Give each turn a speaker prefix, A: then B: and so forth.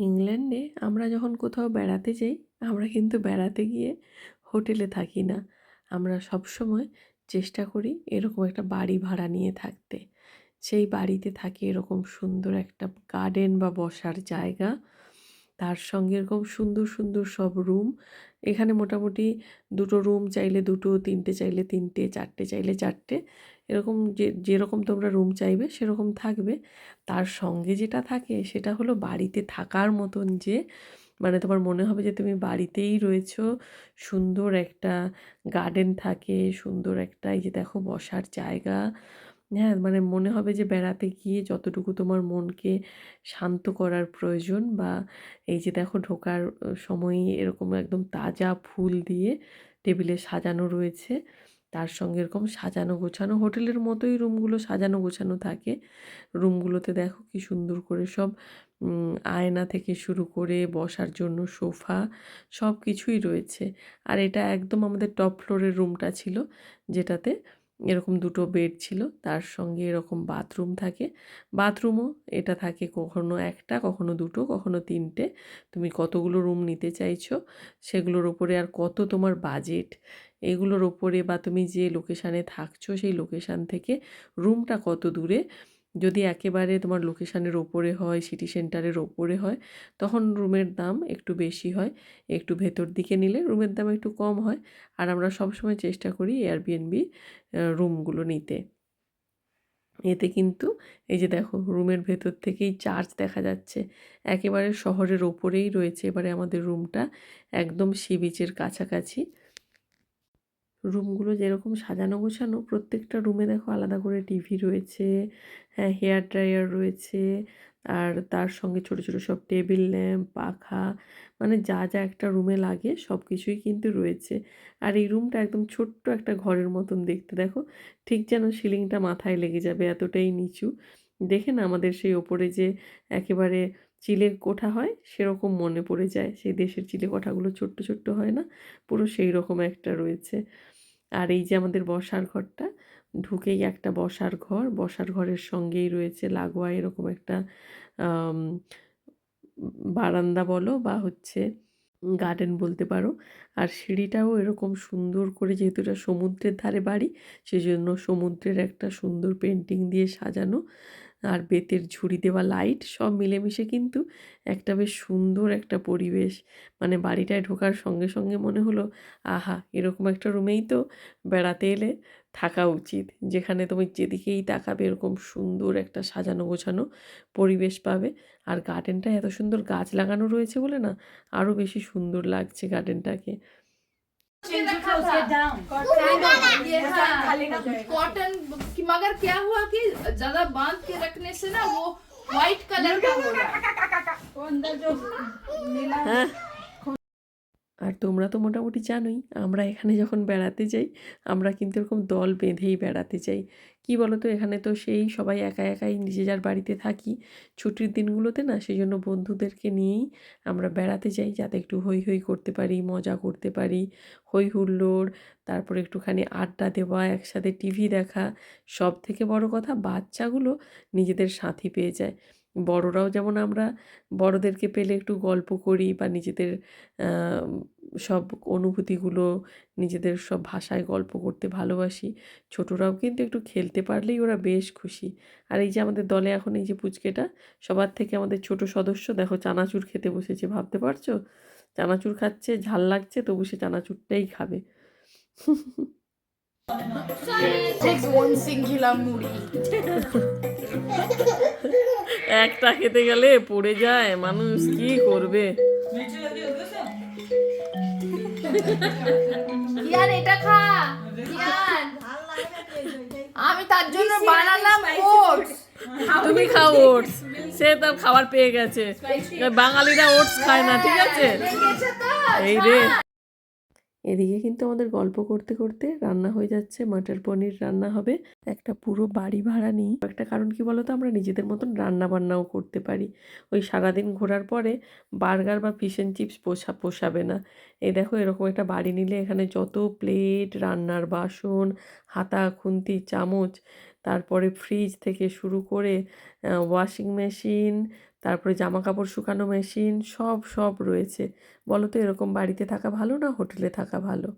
A: ইংল্যান্ডে আমরা যখন কোথাও বেড়াতে যাই, আমরা কিন্তু বেড়াতে গিয়ে হোটেলে থাকি না। আমরা সবসময় চেষ্টা করি এরকম একটা বাড়ি ভাড়া নিয়ে থাকতে। সেই বাড়িতে থাকে এরকম সুন্দর একটা গার্ডেন বা বসার জায়গা। তার সঙ্গে এরকম সুন্দর সুন্দর সব রুম এখানে মোটামুটি দুটো রুম চাইলে দুটো, তিনটে চাইলে তিনটে, চারটে চাইলে চারটে। এরকম যে, যেরকম তোমরা রুম চাইবে, সেরকম থাকবে। তার সঙ্গে যেটা থাকে, সেটা হলো বাড়িতে থাকার মতন যে মানে তোমার মনে হবে যে, তুমি বাড়িতেই রয়েছো, সুন্দর একটা গার্ডেন থাকে, সুন্দর একটা এই যে দেখো বসার জায়গা। হ্যাঁ মানে মনে হবে যে, বেড়াতে গিয়ে যতটুকু তোমার মনকে শান্ত করার প্রয়োজন বা এই যে দেখো ঢোকার সময়ই এরকম একদম তাজা ফুল দিয়ে টেবিলে সাজানো রয়েছে। তার সঙ্গে এরকম সাজানো গোছানো, হোটেলের মতোই রুমগুলো সাজানো গোছানো থাকে। রুমগুলোতে দেখো কি সুন্দর করে সব আয়না থেকে শুরু করে বসার জন্য সোফা সব কিছুই রয়েছে। আর এটা একদম আমাদের টপ ফ্লোরের রুমটা ছিল, যেটাতে এরকম দুটো বেড ছিল। তার সঙ্গে এরকম বাথরুম থাকে। বাথরুমও এটা থাকে কখনো একটা, কখনো দুটো, কখনো তিনটে। তুমি কতগুলো রুম নিতে চাইছো, সেগুলোর ওপরে আর কত তোমার বাজেট এগুলোর ওপরে বা তুমি যে লোকেশানে থাকছো, সেই লোকেশান থেকে রুমটা কত দূরে? যদি একেবারে তোমার লোকেশানের ওপরে হয় সিটি সেন্টারের ওপরে হয়, তখন রুমের দাম একটু বেশি হয়। একটু ভেতর দিকে নিলে রুমের দাম একটু কম হয়। আর আমরা সবসময় চেষ্টা করি এয়ারবিএনবি রুমগুলো নিতে। এতে কিন্তু এই যে দেখো রুমের ভেতর থেকেই চার্চ দেখা যাচ্ছে। একেবারে শহরের ওপরেই রয়েছে এবারে আমাদের রুমটা একদম সি বিচের কাছাকাছি। রুমগুলো যেরকম সাজানো গোছানো, প্রত্যেকটা রুমে দেখো আলাদা করে টিভি রয়েছে হ্যাঁ হেয়ার ড্রায়ার রয়েছে, আর তার সঙ্গে ছোট ছোট সব টেবিল ল্যাম্প পাখা মানে যা যা একটা রুমে লাগে সব কিছুই কিন্তু রয়েছে। আর এই রুমটা একদম ছোট্ট একটা ঘরের মতন দেখতে, দেখো, ঠিক যেন সিলিংটা মাথায় লেগে যাবে এতটাই নিচু। দেখে না আমাদের সেই ওপরে যে একেবারে চিলে কোঠা হয়, সেরকম মনে পড়ে যায়। সেই দেশের চিলে কোঠাগুলো ছোট্ট ছোট্ট হয় না, পুরো সেই রকম একটা রয়েছে। আর এই যে আমাদের বসার ঘরটা, ঢুকেই একটা বসার ঘর। বসার ঘরের সঙ্গেই রয়েছে লাগোয়া এরকম একটা বারান্দা বলো বা হচ্ছে গার্ডেন বলতে পারো। আর সিঁড়িটাও এরকম সুন্দর করে যেহেতু এটা সমুদ্রের ধারে বাড়ি সেই জন্য সমুদ্রের একটা সুন্দর পেন্টিং দিয়ে সাজানো। আর বেতের ঝুড়ি দেওয়া লাইট সব মিলেমিশে কিন্তু একটা বেশ সুন্দর একটা পরিবেশ। মানে বাড়িটায় ঢোকার সঙ্গে সঙ্গে মনে হলো, আহা, এরকম একটা রুমেই তো বেড়াতে এলে থাকা উচিত। যেখানে তুমি যেদিকেই তাকাবে এরকম সুন্দর একটা সাজানো গোছানো পরিবেশ পাবে। আর গার্ডেনটা এত সুন্দর গাছ লাগানো রয়েছে বলে না আরও বেশি সুন্দর লাগছে গার্ডেনটাকে
B: कॉटन की मगर क्या हुआ कि ज़्यादा बाँध के रखने से ना वो व्हाइट कलर का हो रहा है।
A: হ্যাঁ আর তোমরা তো মোটামুটি জানোই, আমরা এখানে যখন বেড়াতে যাই, আমরা কিন্তু এরকম দল বেঁধেই বেড়াতে যাই। কি বলো তো এখানে তো সেই সবাই একা একাই নিজে যার বাড়িতে থাকি। ছুটির দিনগুলোতে না সেই জন্য বন্ধুদেরকে নিয়েই আমরা বেড়াতে যাই, যাতে একটু হই হই করতে পারি, মজা করতে পারি। হই হুল্লোড়, তারপরে একটুখানি আড্ডা দেওয়া, একসাথে টিভি দেখা সব থেকে বড় কথা বাচ্চাগুলো নিজেদের সাথী পেয়ে যায়। বড়রাও যেমন আমরা বড়দেরকে পেলে একটু গল্প করি বা নিজেদের সব অনুভূতিগুলো নিজেদের সব ভাষায় গল্প করতে ভালোবাসি ছোটরাও কিন্তু একটু খেলতে পারলেই ওরা বেশ খুশি। আর এই যে আমাদের দলে এখন এই যে পুচকেটা সবার থেকে আমাদের ছোট সদস্য দেখো চানাচুর খেতে বসেছে ভাবতে পারছ? চানাচুর খাচ্ছে ঝাল লাগছে তবু সে চানাচুরটাই খাবে।
B: Takes one singular মুড়ি।
A: একটা খেতে গেলে পড়ে যায় মানুষ কি করবে?
B: ইয়ান এটা খা। আমি তার জন্য বানালাম ওটস।
A: তুমি খাও ওটস। সে তার খাবার পেয়ে গেছে। বাঙালিরা ওটস খায় না ঠিক আছে? এই রে। এদিকে কিন্তু আমাদের গল্প করতে করতে রান্না হয়ে যাচ্ছে, মাটার পনির রান্না হবে, একটা পুরো বাড়ি ভাড়া নিই। একটা কারণ কি বলতো? আমরা নিজেদের মতন রান্না বান্নাও করতে পারি। ওই সারাদিন ঘোরার পরে বার্গার বা ফিশ অ্যান্ড চিপস পোষা পোষাবে না। এই দেখো, এরকম একটা বাড়ি নিলে এখানে যত প্লেট রান্নার বাসন, হাতা, খুন্তি, চামচ, তারপরে ফ্রিজ থেকে শুরু করে ওয়াশিং মেশিন তারপরে জামা কাপড় শুকানো মেশিন সব সব রয়েছে। বলো তো এরকম বাড়িতে থাকা ভালো না হোটেলে থাকা ভালো?